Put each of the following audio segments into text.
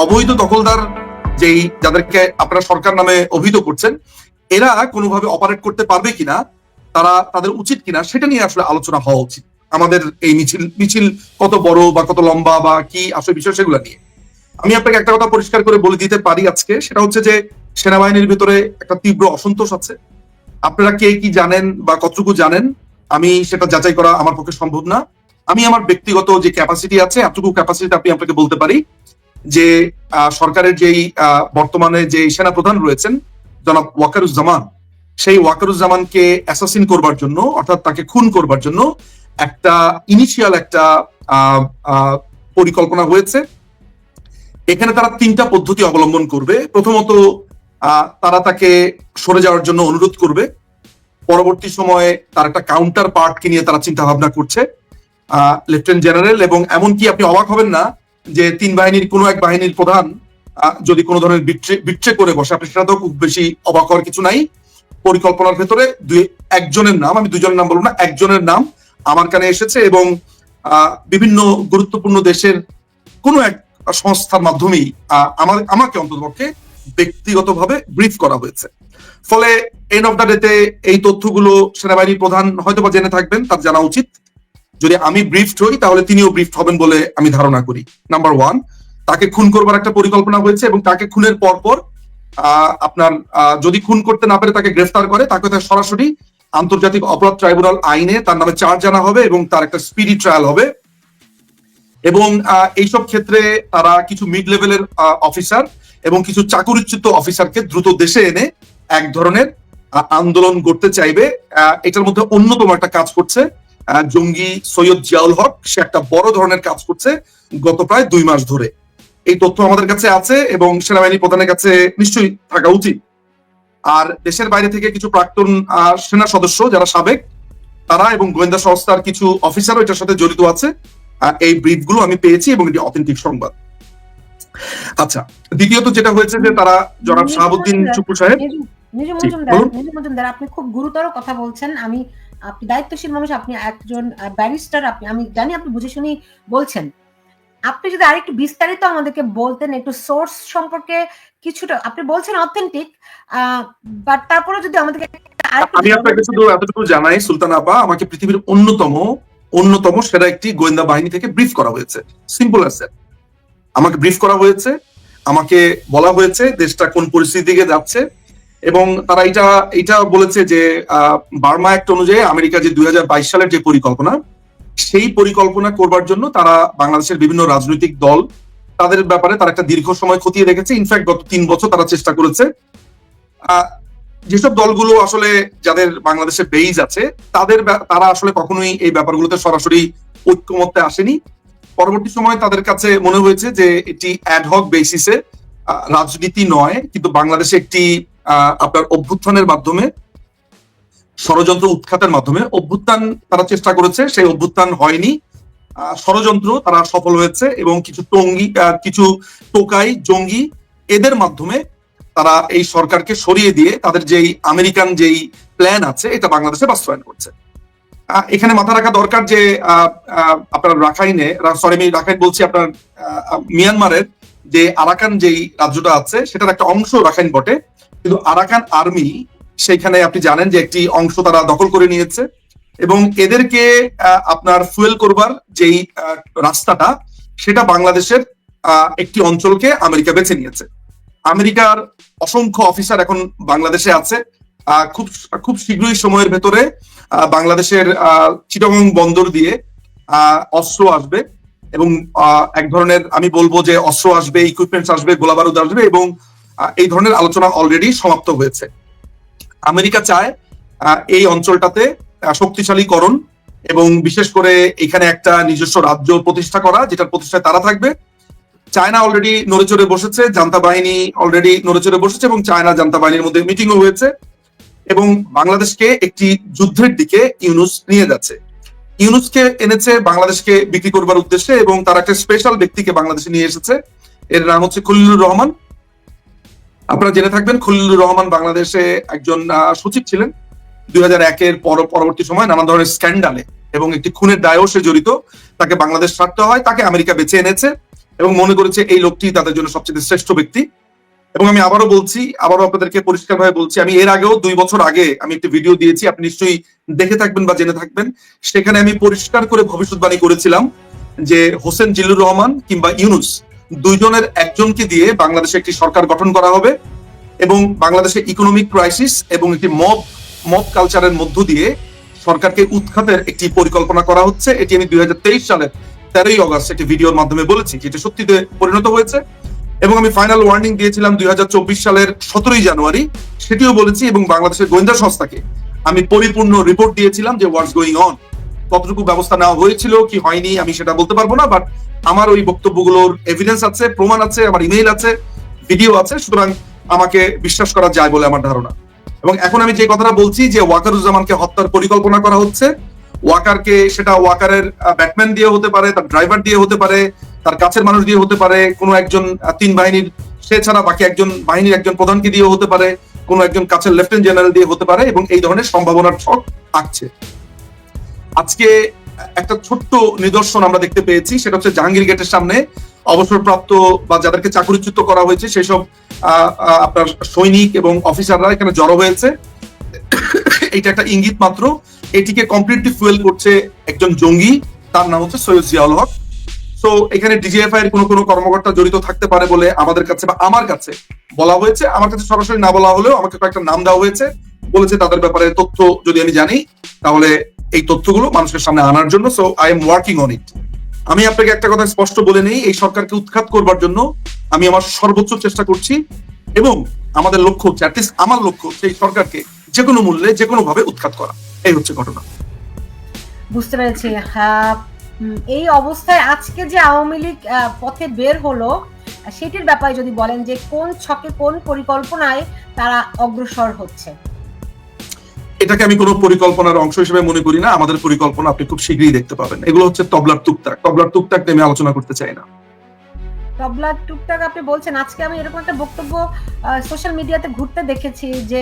অবৈধ দখলদার যেই যাদেরকে আপনারা সরকার নামে অভিহিত করছেন, এরা কোনোভাবে অপারেট করতে পারবে কিনা, তারা তাদের উচিত কিনা, সেটা নিয়ে আসলে আলোচনা হওয়া উচিত। আমাদের এই মিছিল মিছিল কত বড় বা কত লম্বা বা কি আসলে বিষয় সেগুলো নিয়ে। আমি আপনাকে একটা কথা পরিষ্কার করে বলে দিতে পারি আজকে, সেটা হচ্ছে যে সেনাবাহিনীর ভিতরে একটা তীব্র অসন্তোষ আছে। আপনারা কে কি জানেন বা কতটুকু জানেন, আমি সেটা যাচাই করা আমার পক্ষে সম্ভব না। আমি আমার ব্যক্তিগত যে ক্যাপাসিটি আছে, এতটুকু ক্যাপাসিটি আপনি আপনাকে বলতে পারি যে সরকারের যেই বর্তমানে যে সেনা প্রধান রয়েছেন, জনাব ওয়াকারুজ্জামান, সেই ওয়াকারুজ্জামানকে অ্যাসাসিন করবার জন্য, অর্থাৎ তাকে খুন করবার জন্য একটা ইনিশিয়াল একটা পরিকল্পনা হয়েছে। এখানে তারা তিনটা পদ্ধতি অবলম্বন করবে। প্রথমত তারা তাকে সরে যাওয়ার জন্য অনুরোধ করবে। পরবর্তী সময়ে তার একটা কাউন্টার পার্টকে নিয়ে তারা চিন্তা ভাবনা করছে লেফটেন্যান্ট জেনারেল এবং এমনকি আপনি অবাক হবেন না যে তিন বাহিনীর, কোনো এক বাহিনীর প্রধান যদি কোনো ধরনের বিট্রে করে বসে, আপনি সেটা তো খুব বেশি অবাক হওয়ার কিছু নাই। পরিকল্পনার ভেতরে দুই, একজনের নাম, আমি দুজনের নাম বলব না, একজনের নাম আমার কানে এসেছে এবং বিভিন্ন গুরুত্বপূর্ণ দেশের কোনো এক সংস্থার মাধ্যমেই আমার, আমাকে অন্ততপক্ষে ব্যক্তিগতভাবে ব্রিফ করা হয়েছে। ফলে এন্ড অফ দ্য ডেতে এই তথ্যগুলো সেনাবাহিনীর প্রধান হয়তো বা জেনে থাকবেন, তার জানা উচিত। যদি আমি ব্রিফড হই তাহলে তিনিও ব্রিফড হবেন বলে আমি ধারণা করি। নাম্বার ওয়ান তাকে খুন করবার একটা পরিকল্পনা হয়েছে এবং তাকে খুনের পর পর আহ, আপনার যদি খুন করতে না পারে তাকে গ্রেফতার করে তাকে তার সরাসরি আন্তর্জাতিক অপরাধ ট্রাইব্যুনাল আইনে তার নামে চার্জ জানা হবে এবং তার একটা স্পিডি ট্রায়াল হবে। এবং এইসব ক্ষেত্রে তারা কিছু মিড লেভেলের অফিসার এবং কিছু চাকুরিচ্যুত অফিসারকে দ্রুত দেশে এনে এক ধরনের আন্দোলন করতে চাইবে। এটার মধ্যে অন্যতম একটা কাজ করছে। জঙ্গি সৈয়দ জিয়াউল হক সে একটা বড় ধরনের কাজ করছে গত প্রায় দুই মাস ধরে। এই তথ্য আমাদের কাছে আছে এবং সেনাবাহিনী প্রধানের কাছে নিশ্চয়ই থাকা উচিত। আর দেশের বাইরে থেকে কিছু প্রাক্তন সেনা সদস্য যারা সাবেক তারা এবং গোয়েন্দা সংস্থার কিছু অফিসারও এটার সাথে জড়িত আছে। এই ব্রিফগুলো আমি পেয়েছি এবং এটি অথেন্টিক সংবাদ। আচ্ছা দ্বিতীয়ত যেটা হয়েছে যে তারা জনাব শাহাবুদ্দিন চুপ্পু সাহেব আপনি খুব গুরুতর কথা বলছেন। আমি আপনি দায়িত্বশীল মানুষ আপনি একজন ব্যারিস্টার আপনি আমি জানি আপনি বুঝে শুনি বলছেন। আপনি যদি আরেকটু বিস্তারিত আমাদেরকে বলতেন একটু সোর্স সম্পর্কে কিছুটা আপনি বলছেন অথেন্টিক বাট তারপরে যদি আমাদেরকে আমি আপনাকে শুধু এতটুকু জানাই সুলতান আপা আমাকে পৃথিবীর অন্যতম অন্যতম সেরা একটি গোয়েন্দা বাহিনী থেকে ব্রিফ করা হয়েছে। সিম্পল আছে আমাকে ব্রিফ করা হয়েছে আমাকে বলা হয়েছে দেশটা কোন পরিস্থিতির দিকে যাচ্ছে এবং তারা এটা এটা বলেছে যে বার্মা অ্যাক্ট অনুযায়ী আমেরিকা যে দুই হাজার বাইশ সালের যে পরিকল্পনা, সেই পরিকল্পনা করবার জন্য তারা বাংলাদেশের বিভিন্ন রাজনৈতিক দল তাদের ব্যাপারে তারা একটা দীর্ঘ সময় খতিয়ে রেখেছে ইনফ্যাক্ট গত তিন বছর তারা চেষ্টা করেছে। যেসব দলগুলো আসলে যাদের বাংলাদেশে বেইজ আছে, তাদের তারা আসলে কখনোই এই ব্যাপারগুলোতে সরাসরি ঐক্যমত্যে আসেনি। পরবর্তী সময় তাদের কাছে মনে হয়েছে যে, এটি অ্যাডহক বেসিসে রাজনীতি নয়, কিন্তু বাংলাদেশে একটি আপনার অভ্যুত্থানের মাধ্যমে, ষড়যন্ত্র উৎখাতের মাধ্যমে, অভ্যুত্থান তারা চেষ্টা করেছে, সেই অভ্যুত্থান হয়নি। ষড়যন্ত্র তারা সফল হয়েছে এবং কিছু টঙ্গি কিছু টোকাই, জঙ্গি, এদের মাধ্যমে তারা এই সরকারকে সরিয়ে দিয়ে তাদের যেই আমেরিকান যেই প্ল্যান আছে, এটা বাংলাদেশে বাস্তবায়ন করছে। এখানে মাথা রাখা দরকার যে আপনার রাখাইনে সরি আমি রাখাইন বলছি আপনার মিয়ানমারের যে আরাকান যেই রাজ্যটা আছে, সেটার একটা অংশ রাখাইন বটে। কিন্তু আরাকান আর্মি সেখানে আপনি জানেন যে একটি অংশ তারা দখল করে নিয়েছে এবং এদেরকে আপনার ফুয়েল করবার যেই রাস্তাটা, সেটা বাংলাদেশের একটি অঞ্চলকে আমেরিকা বেছে নিয়েছে। আমেরিকার অসংখ্য অফিসার এখন বাংলাদেশে আছে। খুব খুব শীঘ্রই সময়ের ভেতরে বাংলাদেশের চিটাগং বন্দর দিয়ে অস্ত্র আসবে এবং এক ধরনের, আমি বলব যে অস্ত্র আসবে ইকুইপমেন্টস আসবে, গোলাবারুদ আসবে এবং এই ধরনের আলোচনা অলরেডি সমাপ্ত হয়েছে। আমেরিকা চায় এই অঞ্চলটাতে শক্তিশালীকরণ এবং বিশেষ করে এখানে একটা নিজস্ব রাজ্য প্রতিষ্ঠা করা, যেটার প্রতিষ্ঠায় তারা থাকবে। চায়না অলরেডি নড়েচড়ে বসেছে, জান্তা বাহিনী অলরেডি নড়েচড়ে বসেছে এবং চায়না জান্তা বাহিনীর মধ্যে মিটিংও হয়েছে এবং বাংলাদেশকে একটি যুদ্ধের দিকে ইউনুস নিয়ে যাচ্ছে। ইউনুসকে এনেছে, বাংলাদেশকে বিক্রি করবার উদ্দেশ্যে এবং তার একটা স্পেশাল ব্যক্তিকে বাংলাদেশে নিয়ে এসেছে। এর নাম হচ্ছে খলিলুর রহমান। আপনারা জেনে থাকবেন, খলিলুর রহমান বাংলাদেশে একজন সচিব ছিলেন। দুই হাজার একের পর- পরবর্তী সময় নানান ধরনের স্ক্যান্ডালে এবং একটি খুনের দায়ও সে জড়িত। তাকে বাংলাদেশ ছাড়তে হয়, তাকে আমেরিকা বেছে এনেছে এবং মনে করেছে এই লোকটি তাদের জন্য সবচেয়ে শ্রেষ্ঠ ব্যক্তি। এবং আমি আবারও বলছি, আবারও আপনাদেরকে পরিষ্কারভাবে বলছি, আমি এর আগেও দুই বছর আগে আমি একটি ভিডিও দিয়েছি, আপনি নিশ্চয়ই দেখে থাকবেন বা জেনে থাকবেন। সেখানে আমি পরিষ্কার করে ভবিষ্যৎবাণী করেছিলাম যে হোসেন জিল্লুর রহমান কিংবা ইউনুস দুইজনের একজনকে দিয়ে বাংলাদেশে একটি সরকার গঠন করা হবে এবং বাংলাদেশে ইকোনমিক ক্রাইসিস এবং একটি মব মব কালচারের মধ্য দিয়ে সরকারকে উৎখাতের একটি পরিকল্পনা করা হচ্ছে। এটি আমি দুই সালের তেরোই অগস্ট একটি ভিডিওর মাধ্যমে বলেছি, যেটি সত্যিতে পরিণত হয়েছে। এবং আমি ফাইনাল ওয়ার্নিং দিয়েছিলাম দুই হাজার চব্বিশ সালের সতেরোই জানুয়ারি, সেটিও বলেছি এবং বাংলাদেশের গোয়েন্দা সংস্থাকে আমি পরিপূর্ণ রিপোর্ট দিয়েছিলাম যে হোয়াটস গোয়িং অন কতটুকু ব্যবস্থা নেওয়া হয়েছিল, কি হয়নি, আমি সেটা বলতে পারব না বাট আমার ওই বক্তব্যগুলোর এভিডেন্স আছে, প্রমাণ আছে, আমার ইমেইল আছে ভিডিও আছে, সুতরাং আমাকে বিশ্বাস করা যায় বলে আমার ধারণা। এবং এখন আমি যে কথাটা বলছি যে ওয়াকারুজ্জামানকে হত্যার পরিকল্পনা করা হচ্ছে, ওয়াকারকে সেটা ওয়াকারের ব্যাটম্যান দিয়ে হতে পারে, তার ড্রাইভার দিয়ে হতে পারে, তার কাছের মানুষ দিয়ে হতে পারে, কোনো একজন তিন বাহিনীর, সে ছাড়া বাকি একজন বাহিনীর একজন প্রধানকে দিয়ে হতে পারে, কোনো একজন কাছের লেফটেন্যান্ট জেনারেল দিয়ে হতে পারে, এবং এই ধরনের সম্ভাবনার ছক আঁকছে আজকে একটা ছোট্ট নিদর্শন আমরা দেখতে পেয়েছি, সেটা হচ্ছে জাহাঙ্গীর গেটের সামনে অবসরপ্রাপ্ত বা যাদেরকে চাকরিচ্যুত করা হয়েছে, সেসব আপনার সৈনিক এবং অফিসাররা এখানে জড়ো হয়েছে। এটা একটা ইঙ্গিত মাত্র। এটিকে কমপ্লিটলি ফুয়েল করছে একজন জঙ্গি, তার নাম হচ্ছে সৈয়দ জিয়াউল হক। তো এখানে ডিজিএফআই এর কোনো কোনো কর্মকর্তা জড়িত থাকতে পারে বলে আমাদের কাছে বা আমার কাছে বলা হয়েছে। আমার কাছে সরাসরি না বলা হলেও আমাকে কয়েকটা নাম দেওয়া হয়েছে। বলেছে তাদের ব্যাপারে তথ্য যদি আমি জানি, তাহলে এই তথ্যগুলো মানুষের সামনে আনার জন্য so I am working on it আমি আপনাকে একটা কথা স্পষ্ট বলে নেই, এই সরকারকে উৎখাত করবার জন্য আমি আমার সর্বোচ্চ চেষ্টা করছি এবং আমাদের লক্ষ্য হচ্ছে অ্যাটলিস্ট আমার লক্ষ্য হচ্ছে এই সরকারকে যে কোনো মূল্যে, যে কোনো ভাবে উৎখাত করা। এই হচ্ছে ঘটনা। বুঝতে পেরেছি এই অবস্থায় আজকে যে আওয়ামী লীগ পথে বের হলো, সেটির ব্যাপারে যদি বলেন যে কোন ছকে কোন পরিকল্পনায় তারা অগ্রসর হচ্ছে। এটাকে আমি কোনো পরিকল্পনার অংশ হিসেবে মনে করি না। আমাদের পরিকল্পনা আপনি খুব শীঘ্রই দেখতে পাবেন। এগুলো হচ্ছে তবলার টুকটাক। তবলার টুকটাক নিয়ে আমি আলোচনা করতে চাই না। তবলা টুকটাক আপনি বলছেন। আজকে আমি এরকম একটা বক্তব্য সোশ্যাল মিডিয়াতে ঘুরতে দেখেছি যে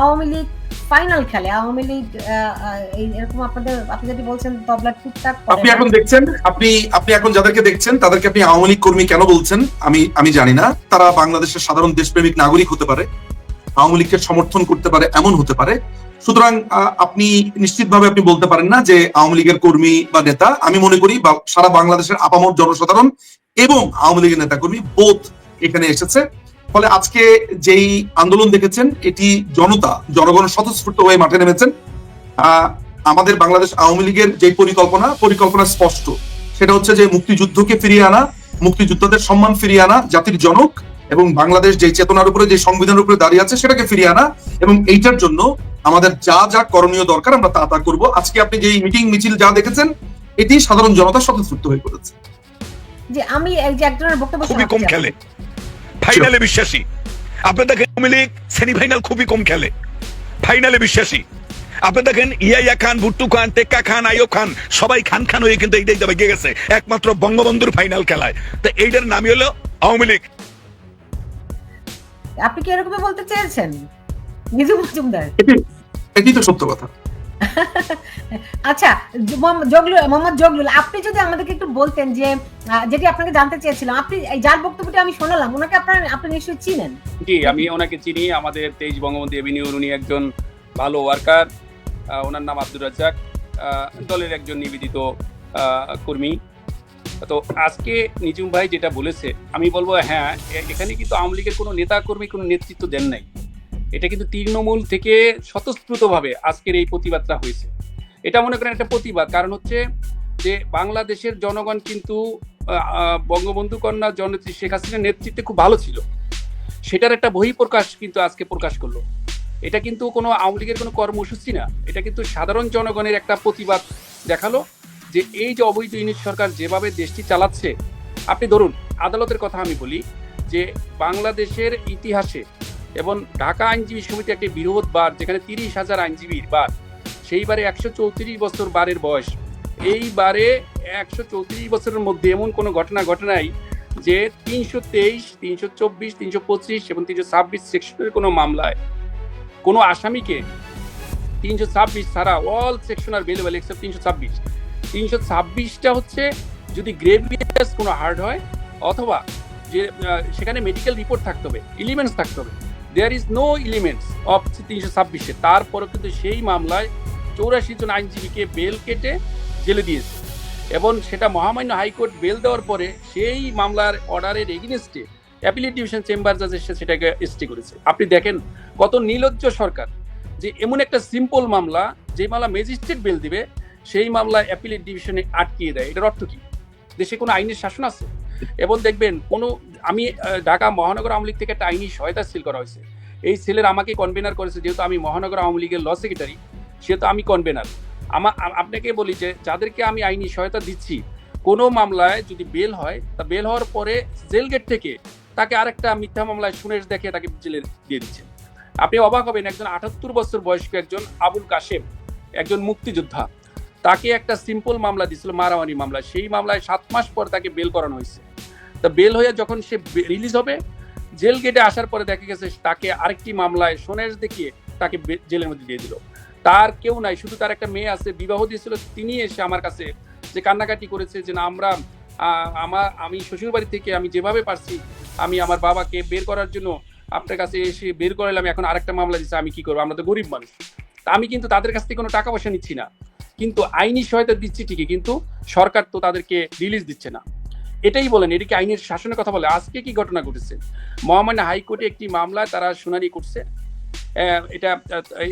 আওয়ামী লীগ ফাইনাল খেলে। আওয়ামী লীগ এরকম আপনাদের আপনি যদি বলছেন তবলা টুকটাক আপনি এখন দেখছেন আপনি আপনি এখন যাদেরকে দেখছেন তাদেরকে আপনি আওয়ামী লীগ কর্মী কেন বলছেন? আমি আমি জানি না। তারা বাংলাদেশের সাধারণ দেশপ্রেমিক নাগরিক হতে পারে। আওয়ামী লীগকে সমর্থন করতে পারে, এমন হতে পারে। সুতরাং আপনি নিশ্চিতভাবে আপনি বলতে পারেন না যে আওয়ামী লীগের কর্মী বা নেতা, আমি মনে করি সারা বাংলাদেশের আপামর জনসাধারণ এবং আওয়ামী লীগের নেতা কর্মী বোধ এখানে এসেছে। ফলে আজকে যেই আন্দোলন দেখেছেন, এটি জনতা, জনগণ স্বতঃস্ফূর্ত হয়ে মাঠে নেমেছেন। আমাদের বাংলাদেশ আওয়ামী লীগের যে পরিকল্পনা পরিকল্পনা স্পষ্ট। সেটা হচ্ছে যে মুক্তিযুদ্ধকে ফিরিয়ে আনা, মুক্তিযোদ্ধাদের সম্মান ফিরিয়ে আনা, জাতির জনক এবং বাংলাদেশ যে চেতনার উপরে যে সংবিধানের উপরে দাঁড়িয়ে আছে সেটাকে ফিরিয়ে আনা এবং এইটার জন্য আমাদের যা যা করণীয় দরকার আমরা তা তা করব। আজকে আপনি যে মিটিং মিছিল যা দেখেছেন এটি সাধারণ জনতা স্বতঃস্ফূর্ত হয়ে পড়েছে। যে আমি একজনের বক্তব্য খুবই কম খেলে। ফাইনালে বিশ্বাসী। আপনি দেখেন আওয়ামী লীগ সেমিফাইনাল খুবই কম খেলে। ফাইনালে বিশ্বাসী। আপনি দেখেন ইয়াইয়া খান ভুট্টু খান টেক্কা খান আইয়ো খান সবাই খান খান হয়ে কিন্তু এইটাই দাবা গেছে। একমাত্র বঙ্গবন্ধুর ফাইনাল খেলায়। তো এইটার নামই হলো আওয়ামী লীগ। আপনি কি এরকম বলতে চেয়েছেন? নিজু মজুমদার এটি এটি তো সত্য কথা। আচ্ছা জগলুল মোহাম্মদ জগলুল আপনি যদি আমাদেরকে একটু বলতেন যে যেটি আপনাকে জানতে চেয়েছিলাম আপনি এই যার বক্তব্যটি আমি শোনালাম ওনাকে আপনার আপনি নিশ্চয়ই চিনেন। জি আমি ওনাকে চিনি। আমাদের তেইশ বঙ্গবন্ধু এভিনিউর উনি একজন ভালো ওয়ার্কার। ওনার নাম আব্দুর রাজ্জাক। আহ, দলের একজন নিবেদিত আহ, কর্মী। তো আজকে নিজুম ভাই যেটা বলেছে, আমি বলব হ্যাঁ এখানে কিন্তু আওয়ামী লীগের কোনো নেতা কর্মী কোনো নেতৃত্ব দেন নাই। এটা কিন্তু তৃণমূল থেকে স্বতঃস্ফূর্তভাবে আজকের এই প্রতিবাদটা হয়েছে। এটা মনে করেন একটা প্রতিবাদ, কারণ হচ্ছে যে বাংলাদেশের জনগণ কিন্তু বঙ্গবন্ধু কন্যা জননেত্রী শেখ হাসিনার নেতৃত্বে খুব ভালো ছিল। সেটার একটা বহিঃপ্রকাশ কিন্তু আজকে প্রকাশ করল। এটা কিন্তু কোনো আওয়ামী লীগের কোনো কর্মসূচি না। এটা কিন্তু সাধারণ জনগণের একটা প্রতিবাদ দেখাল। যে এই যে অবৈধ ইউনিট সরকার যেভাবে দেশটি চালাচ্ছে, আপনি ধরুন, আদালতের কথা আমি বলি যে বাংলাদেশের ইতিহাসে এবং ঢাকা আইনজীবী সমিতি একটি বৃহৎ বার যেখানে তিরিশ হাজার আইনজীবীর বার সেইবারে একশো চৌত্রিশ বছর বারের বয়স। এইবারে একশো চৌত্রিশ বছরের মধ্যে এমন কোনো ঘটনা ঘটে নাই যে তিনশো তেইশ, তিনশো চব্বিশ, তিনশো পঁচিশ এবং তিনশো ছাব্বিশ সেকশনের কোনো মামলায় কোনো আসামিকে তিনশো ছাব্বিশ ছাড়া অল সেকশন আর বেলেবেল এক্সেপ্ট তিনশো ছাব্বিশ। তিনশো ছাব্বিশটা হচ্ছে যদি গ্রেভিয়াস কোনো হার্ড হয়, অথবা যে সেখানে মেডিকেল রিপোর্ট থাকতে হবে এলিমেন্টস থাকতে হবে। There is no elements of তিনশো ছাব্বিশে। তারপরও কিন্তু সেই মামলায় চৌরাশি জন আইনজীবীকে বেল কেটে জেলে দিয়েছে। এবং সেটা মহামান্য হাইকোর্ট বেল দেওয়ার পরে সেই মামলার অর্ডারের এগেনস্টে অ্যাপিলেট ডিভিশন চেম্বার জাজ এসে সেটাকে এসটি করেছে। আপনি দেখেন কত নির্লজ্জ সরকার, যে এমন একটা সিম্পল মামলা, যে মামলা ম্যাজিস্ট্রেট বেল দিবে সেই মামলা অ্যাপিলেট ডিভিশনে আটকিয়ে দেয়। এটার অর্থ কি? দেশে কোনো আইনের শাসন আছে? এবং দেখবেন, কোনো, আমি ঢাকা মহানগর আওয়ামী লীগ থেকে একটা আইনি সহায়তা সিল করা হয়েছে। এই সেলের আমাকে কনভেনার করেছে, যেহেতু আমি মহানগর আওয়ামী লীগের ল সেক্রেটারি সেহেতু আমি কনভেনার আমার আপনাকে বলি যে, যাদেরকে আমি আইনি সহায়তা দিচ্ছি, কোনো মামলায় যদি বেল হয়, তা বেল হওয়ার পরে জেল গেট থেকে তাকে আরেকটা মিথ্যা মামলায় সুনেশ দেখে তাকে জেলে দিয়ে দিচ্ছে আপনি অবাক হবেন, একজন আটাত্তর বছর বয়স্ক একজন আবুল কাশেম, একজন মুক্তিযোদ্ধা। তাকে একটা সিম্পল মামলা দিছিল মারামারি মামলা। সেই মামলায় সাত মাস পর তাকে বেল করানো হয়েছে। তা বেল হয়ে যখন সে রিলিজ হবে জেল গেটে আসার পরে দেখা গেছে তাকে আরেকটি মামলায় সোনেশ দেখিয়ে তাকে জেলের মধ্যে দিয়ে দিল। তার কেউ নাই, শুধু তার একটা মেয়ে আছে, বিবাহ দিয়েছিল, তিনি এসে আমার কাছে যে কান্নাকাটি করেছে যে, না, আমরা আমার, আমি শ্বশুরবাড়ি থেকে আমি যেভাবে পারছি, আমি আমার বাবাকে বের করার জন্য আপনার কাছে এসে বের করালাম এখন আরেকটা মামলা দিচ্ছে আমি কি করব? আমরা তো গরিব মানুষ। আমি কিন্তু তাদের কাছ থেকে কোনো টাকা পয়সা নিচ্ছি না। কিন্তু আইনি সহায়তা দিচ্ছি ঠিকই, কিন্তু সরকার তো তাদেরকে রিলিজ দিচ্ছে না। এটাই বলেন এটা কি আইনের শাসনের কথা বলে, আজকে কি ঘটনা ঘটেছে? মহামান্য হাইকোর্টে একটি মামলা তারা শুনানি করছে। এটা,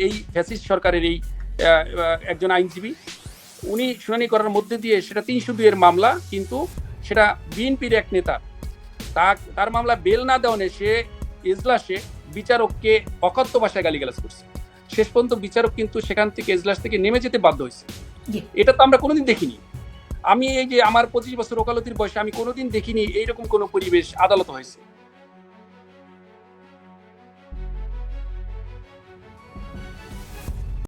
এই ফ্যাসিস্ট সরকারের এই একজন আইনজীবী, উনি শুনানি করার মধ্যে দিয়ে সেটা তিনশো দুইয়ের মামলা, কিন্তু সেটা বিএনপির এক নেতা তার তার মামলা বেল না দেওয়ানে সে এজলাসে বিচারককে অকথ্য ভাষায় গালিগালাজ করছে। শেষ পর্যন্ত বিচারক কিন্তু সেখান থেকে এজলাস থেকে নেমে যেতে বাধ্য হয়েছে। এটা তো আমরা কোনোদিন দেখিনি। আমি এই যে আমার পঁচিশ বছর ওকালতির বয়সে আমি কোনোদিন দেখিনি এইরকম কোনো পরিবেশ আদালত হয়েছে।